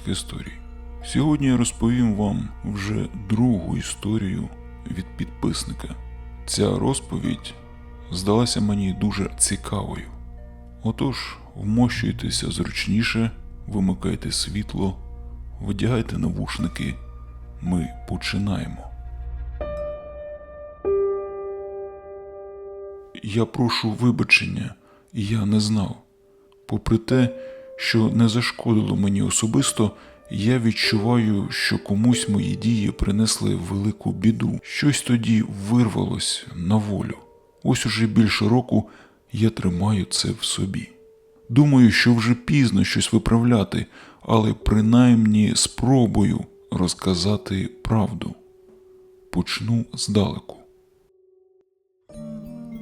моторошних історій. Сьогодні я розповім вам вже другу історію від підписника. Ця розповідь здалася мені дуже цікавою. Отож, вмощуйтеся зручніше, вимикайте світло, вдягайте навушники. Ми починаємо. Я прошу вибачення, я не знав. Попри те, що не зашкодило мені особисто, я відчуваю, що комусь мої дії принесли велику біду. Щось тоді вирвалось на волю. Ось уже більше року я тримаю це в собі. Думаю, що вже пізно щось виправляти, але принаймні спробую розказати правду. Почну здалеку.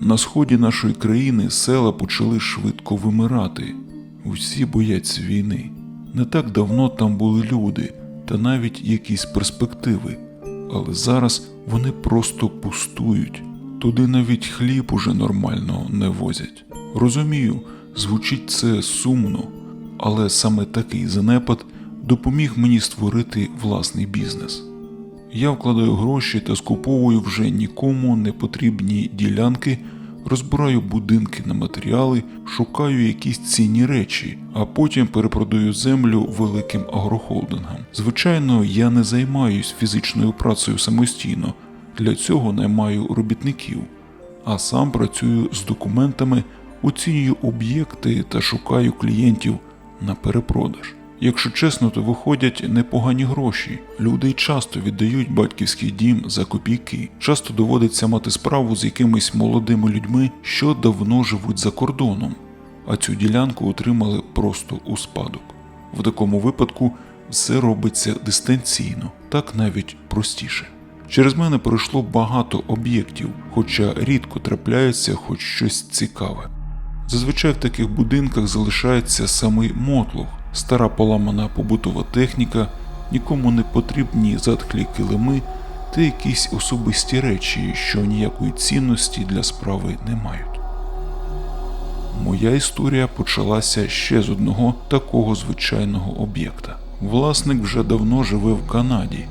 На сході нашої країни села почали швидко вимирати. Усі бояться війни. Не так давно там були люди та навіть якісь перспективи, але зараз вони просто пустують. Туди навіть хліб уже нормально не возять. Розумію, звучить це сумно, але саме такий занепад допоміг мені створити власний бізнес. Я вкладаю гроші та скуповую вже нікому не потрібні ділянки, розбираю будинки на матеріали, шукаю якісь цінні речі, а потім перепродаю землю великим агрохолдингам. Звичайно, я не займаюсь фізичною працею самостійно, для цього наймаю робітників, а сам працюю з документами, оцінюю об'єкти та шукаю клієнтів на перепродаж. Якщо чесно, то виходять непогані гроші. Люди часто віддають батьківський дім за копійки. Часто доводиться мати справу з якимись молодими людьми, що давно живуть за кордоном, а цю ділянку отримали просто у спадок. В такому випадку все робиться дистанційно, так навіть простіше. Через мене пройшло багато об'єктів, хоча рідко трапляється хоч щось цікаве. Зазвичай в таких будинках залишається самий мотлох, стара поламана побутова техніка, нікому не потрібні затхлі килими та якісь особисті речі, що ніякої цінності для справи не мають. Моя історія почалася ще з одного такого звичайного об'єкта. Власник вже давно живе в Канаді.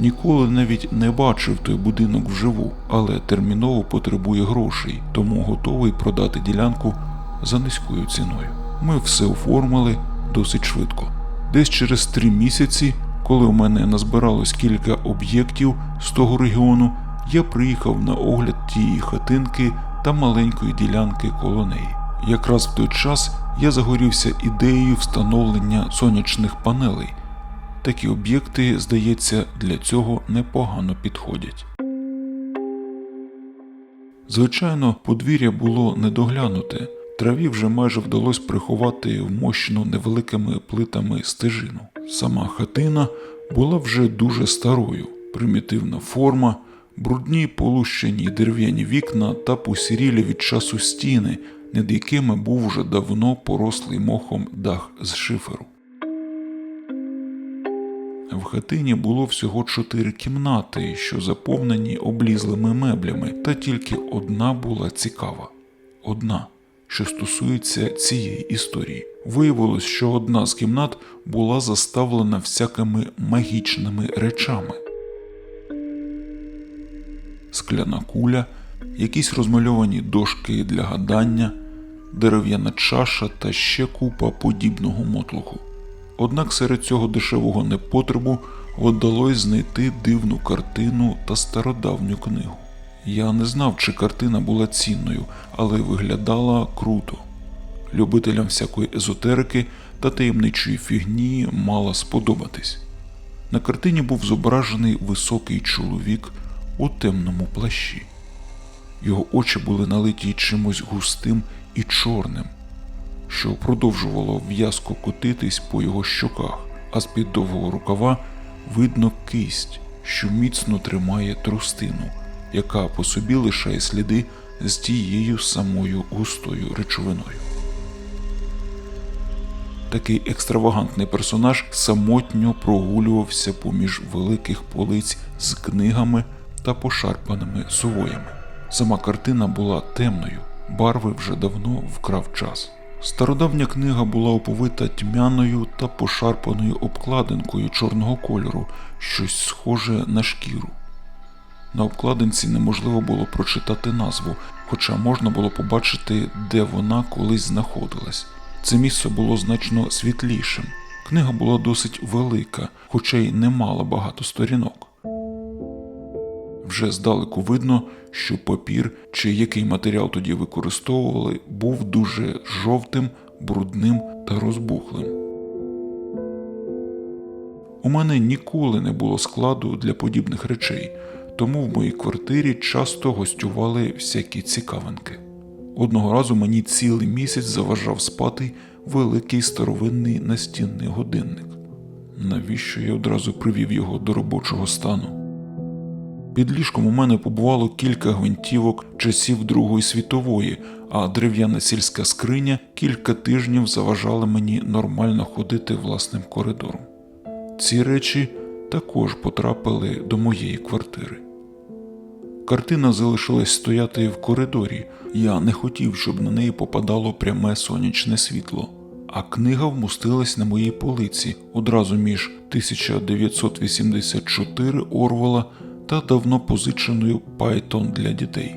Ніколи навіть не бачив той будинок вживу, але терміново потребує грошей, тому готовий продати ділянку за низькою ціною. Ми все оформили досить швидко. Десь через три місяці, коли у мене назбиралось кілька об'єктів з того регіону, я приїхав на огляд тієї хатинки та маленької ділянки коло неї. Якраз в той час я загорівся ідеєю встановлення сонячних панелей. Такі об'єкти, здається, для цього непогано підходять. Звичайно, подвір'я було недоглянуте. Траві вже майже вдалося приховати вмощену невеликими плитами стежину. Сама хатина була вже дуже старою, примітивна форма, брудні полущені дерев'яні вікна та посірілі від часу стіни, над якими був вже давно порослий мохом дах з шиферу. В хатині було всього чотири кімнати, що заповнені облізлими меблями, та тільки одна була цікава. Одна, що стосується цієї історії. Виявилось, що одна з кімнат була заставлена всякими магічними речами. Скляна куля, якісь розмальовані дошки для гадання, дерев'яна чаша та ще купа подібного мотлуху. Однак серед цього дешевого непотребу вдалося знайти дивну картину та стародавню книгу. Я не знав, чи картина була цінною, але виглядала круто. Любителям всякої езотерики та таємничої фігні мала сподобатись. На картині був зображений високий чоловік у темному плащі. Його очі були налиті чимось густим і чорним, що продовжувало в'язко котитись по його щоках, а з-під довгого рукава видно кисть, що міцно тримає трустину, яка по собі лишає сліди з тією самою густою речовиною. Такий екстравагантний персонаж самотньо прогулювався поміж великих полиць з книгами та пошарпаними сувоями. Сама картина була темною, барви вже давно вкрав час. Стародавня книга була оповита тьмяною та пошарпаною обкладинкою чорного кольору, щось схоже на шкіру. На обкладинці неможливо було прочитати назву, хоча можна було побачити, де вона колись знаходилась. Це місце було значно світлішим. Книга була досить велика, хоча й не мала багато сторінок. Вже здалеку видно, що папір чи який матеріал тоді використовували, був дуже жовтим, брудним та розбухлим. У мене ніколи не було складу для подібних речей, тому в моїй квартирі часто гостювали всякі цікавинки. Одного разу мені цілий місяць заважав спати великий старовинний настінний годинник. Навіщо я одразу привів його до робочого стану? Під ліжком у мене побувало кілька гвинтівок часів Другої світової, а дерев'яна сільська скриня кілька тижнів заважала мені нормально ходити власним коридором. Ці речі також потрапили до моєї квартири. Картина залишилась стояти в коридорі. Я не хотів, щоб на неї попадало пряме сонячне світло, а книга вмостилась на моїй полиці одразу між 1984 Орвела та давно позиченою Python для дітей.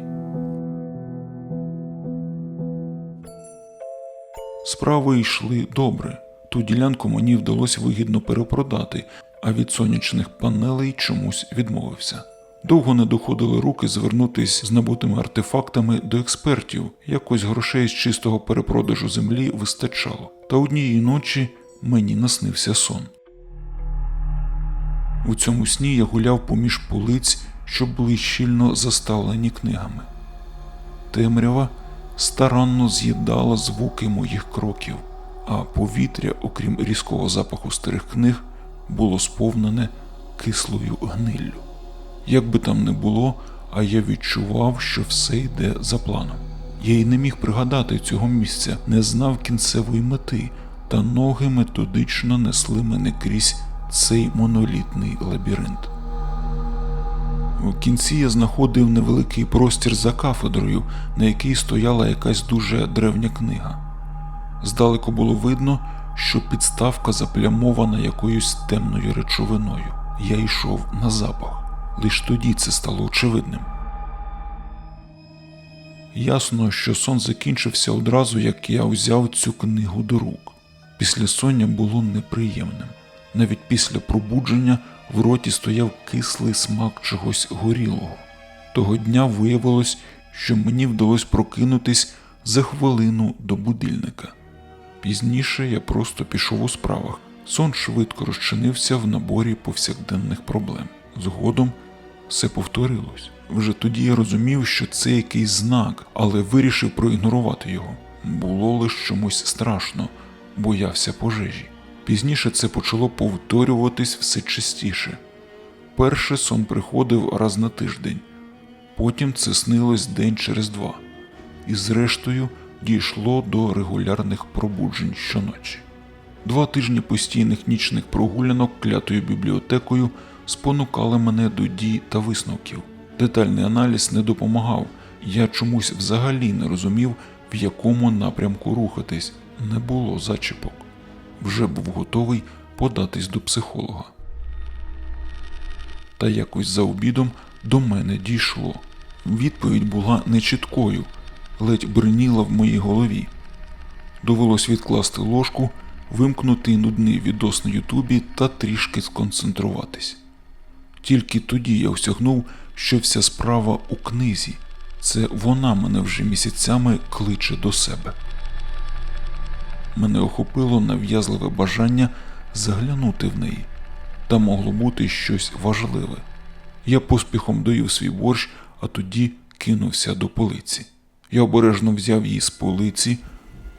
Справи йшли добре. Ту ділянку мені вдалося вигідно перепродати, а від сонячних панелей чомусь відмовився. Довго не доходили руки звернутись з набутими артефактами до експертів, якось грошей з чистого перепродажу землі вистачало. Та однієї ночі мені наснився сон. У цьому сні я гуляв поміж полиць, що були щільно заставлені книгами. Темрява старанно з'їдала звуки моїх кроків, а повітря, окрім різкого запаху старих книг, було сповнене кислою гниллю. Як би там не було, а я відчував, що все йде за планом. Я й не міг пригадати цього місця, не знав кінцевої мети, та ноги методично несли мене крізь цей монолітний лабіринт. У кінці я знаходив невеликий простір за кафедрою, на якій стояла якась дуже древня книга. Здалеку було видно, що підставка заплямована якоюсь темною речовиною. Я йшов на запах. Лиш тоді це стало очевидним. Ясно, що сон закінчився одразу, як я узяв цю книгу до рук. Після соння було неприємним. Навіть після пробудження в роті стояв кислий смак чогось горілого. Того дня виявилось, що мені вдалося прокинутись за хвилину до будильника. Пізніше я просто пішов у справах. Сон швидко розчинився в наборі повсякденних проблем. Згодом все повторилось. Вже тоді я розумів, що це якийсь знак, але вирішив проігнорувати його. Було лише чомусь страшно, боявся пожежі. Пізніше це почало повторюватись все частіше. Перший сон приходив раз на тиждень, потім це снилось день через два, і зрештою дійшло до регулярних пробуджень щоночі. Два тижні постійних нічних прогулянок клятою бібліотекою спонукали мене до дій та висновків. Детальний аналіз не допомагав, я чомусь взагалі не розумів, в якому напрямку рухатись, не було зачіпок. Вже був готовий податись до психолога. Та якось за обідом до мене дійшло. Відповідь була нечіткою, ледь бриніла в моїй голові. Довелось відкласти ложку, вимкнути нудний відос на Ютубі та трішки сконцентруватись. Тільки тоді я осягнув, що вся справа у книзі. Це вона мене вже місяцями кличе до себе. Мене охопило нав'язливе бажання заглянути в неї, та могло бути щось важливе. Я поспіхом доїв свій борщ, а тоді кинувся до полиці. Я обережно взяв її з полиці,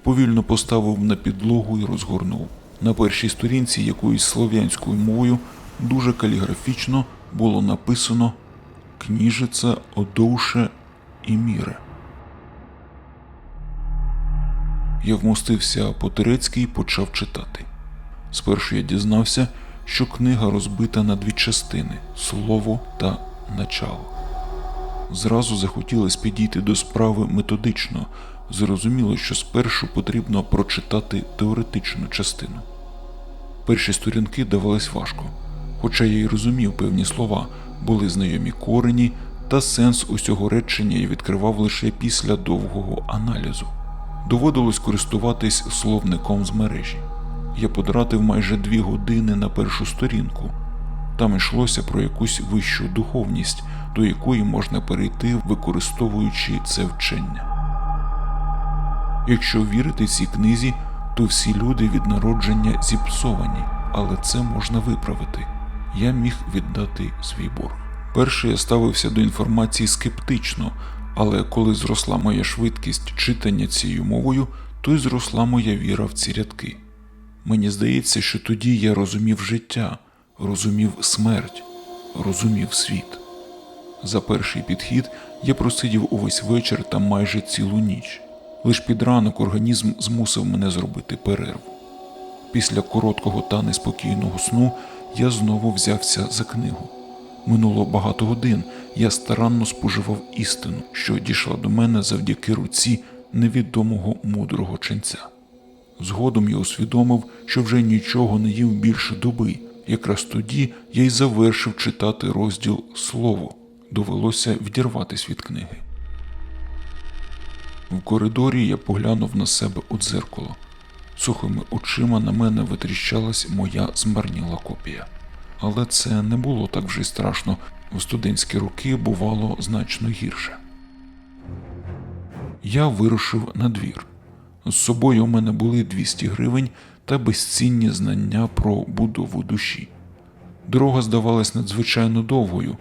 повільно поставив на підлогу і розгорнув. На першій сторінці якоюсь слов'янською мовою дуже каліграфічно було написано Кніжиця Одовше і Міре. Я вмостився по-турецьки і почав читати. Спершу я дізнався, що книга розбита на дві частини слово та начало. Зразу захотілося підійти до справи методично. Зрозуміло, що спершу потрібно прочитати теоретичну частину. Перші сторінки давались важко, хоча я й розумів певні слова, були знайомі корені, та сенс усього речення я відкривав лише після довгого аналізу. Доводилось користуватись словником з мережі. Я потратив майже дві години на першу сторінку. Там йшлося про якусь вищу духовність, до якої можна перейти, використовуючи це вчення. Якщо вірити цій книзі, то всі люди від народження зіпсовані, але це можна виправити. Я міг віддати свій борг. Перше я ставився до інформації скептично, але коли зросла моя швидкість читання цією мовою, то й зросла моя віра в ці рядки. Мені здається, що тоді я розумів життя, розумів смерть, розумів світ. За перший підхід я просидів увесь вечір та майже цілу ніч. Лиш під ранок організм змусив мене зробити перерву. Після короткого та неспокійного сну я знову взявся за книгу. Минуло багато годин, я старанно споживав істину, що дійшла до мене завдяки руці невідомого мудрого ченця. Згодом я усвідомив, що вже нічого не їв більше доби. Якраз тоді я й завершив читати розділ Слово. Довелося відірватись від книги. В коридорі я поглянув на себе у дзеркало. Сухими очима на мене витріщалась моя змарніла копія. Але це не було так вже й страшно, в студентські роки бувало значно гірше. Я вирушив на двір. З собою у мене були 200 гривень та безцінні знання про будову душі. Дорога здавалась надзвичайно довгою.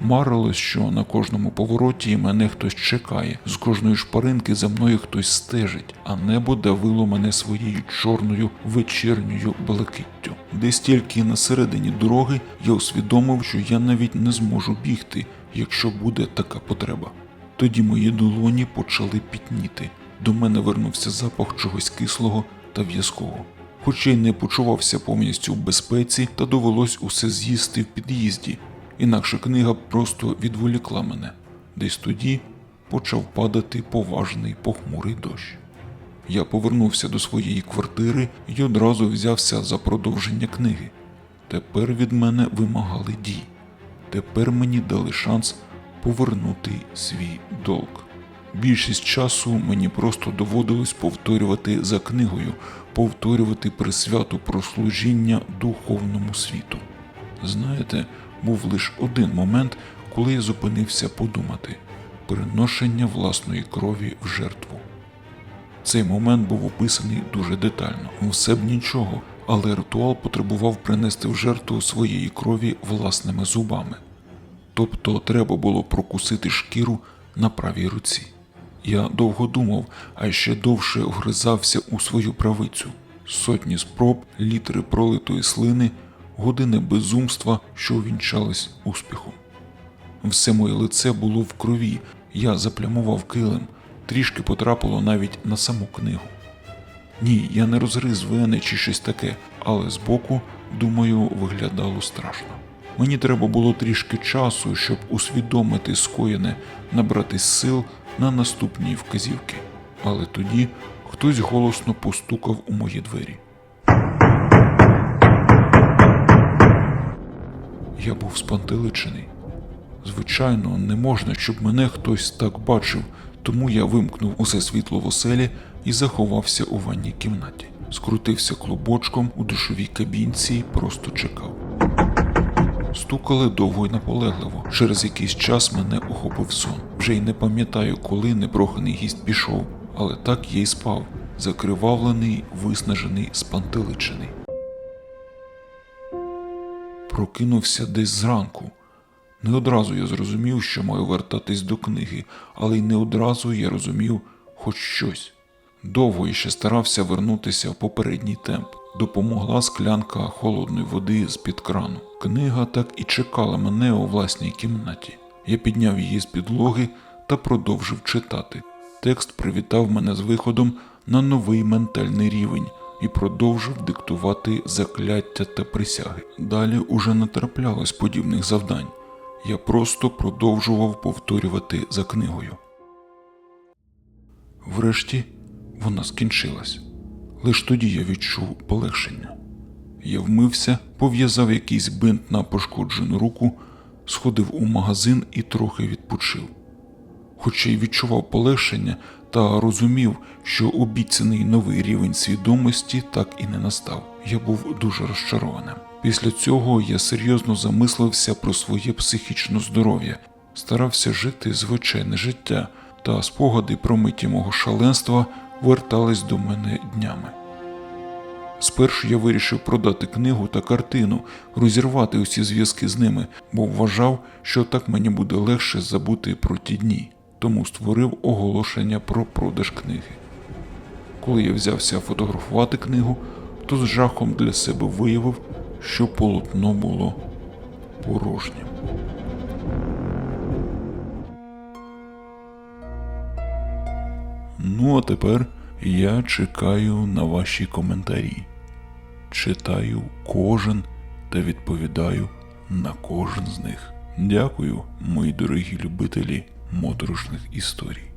Марилось, що на кожному повороті мене хтось чекає, з кожної шпаринки за мною хтось стежить, а небо давило мене своєю чорною вечірньою блакиттю. Десь тільки на середині дороги я усвідомив, що я навіть не зможу бігти, якщо буде така потреба. Тоді мої долоні почали пітніти. До мене вернувся запах чогось кислого та в'язкого. Хоч я й не почувався повністю в безпеці, та довелось усе з'їсти в під'їзді, інакше книга просто відволікла мене. Десь тоді почав падати поважний похмурий дощ. Я повернувся до своєї квартири і одразу взявся за продовження книги. Тепер від мене вимагали дій. Тепер мені дали шанс повернути свій долг. Більшість часу мені просто доводилось повторювати за книгою, повторювати присвяту про служіння духовному світу. Знаєте, був лише один момент, коли я зупинився подумати приношення власної крові в жертву. Цей момент був описаний дуже детально. Все б нічого, але ритуал потребував принести в жертву своєї крові власними зубами. Тобто треба було прокусити шкіру на правій руці. Я довго думав, а ще довше вгризався у свою правицю. Сотні спроб, літри пролитої слини, години безумства, що увінчались успіхом. Все моє лице було в крові, я заплямував килим, трішки потрапило навіть на саму книгу. Ні, я не розгриз вени чи щось таке, але збоку, думаю, виглядало страшно. Мені треба було трішки часу, щоб усвідомити скоєне, набрати сил на наступні вказівки. Але тоді хтось голосно постукав у мої двері. Я був спантеличений. Звичайно, не можна, щоб мене хтось так бачив, тому я вимкнув усе світло в оселі і заховався у ванній кімнаті. Скрутився клубочком у душовій кабінці і просто чекав. Стукали довго й наполегливо. Через якийсь час мене охопив сон. Вже й не пам'ятаю, коли непроханий гість пішов, але так я й спав, закривавлений, виснажений, спантеличений. Прокинувся десь зранку. Не одразу я зрозумів, що маю вертатись до книги, але й не одразу я розумів хоч щось. Довго ще старався вернутися в попередній темп. Допомогла склянка холодної води з-під крану. Книга так і чекала мене у власній кімнаті. Я підняв її з підлоги та продовжив читати. Текст привітав мене з виходом на новий ментальний рівень і продовжив диктувати закляття та присяги. Далі уже не траплялось подібних завдань. Я просто продовжував повторювати за книгою. Врешті вона скінчилась. Лиш тоді я відчув полегшення. Я вмився, пов'язав якийсь бинт на пошкоджену руку, сходив у магазин і трохи відпочив. Хоча й відчував полегшення та розумів, що обіцяний новий рівень свідомості так і не настав. Я був дуже розчарованим. Після цього я серйозно замислився про своє психічне здоров'я, старався жити звичайне життя, та спогади про миті мого шаленства вертались до мене днями. Спершу я вирішив продати книгу та картину, розірвати усі зв'язки з ними, бо вважав, що так мені буде легше забути про ті дні, тому створив оголошення про продаж книги. Коли я взявся фотографувати книгу, то з жахом для себе виявив, що полотно було порожнім. Ну а тепер я чекаю на ваші коментарі. Читаю кожен та відповідаю на кожен з них. Дякую, мої дорогі любителі моторошних історій.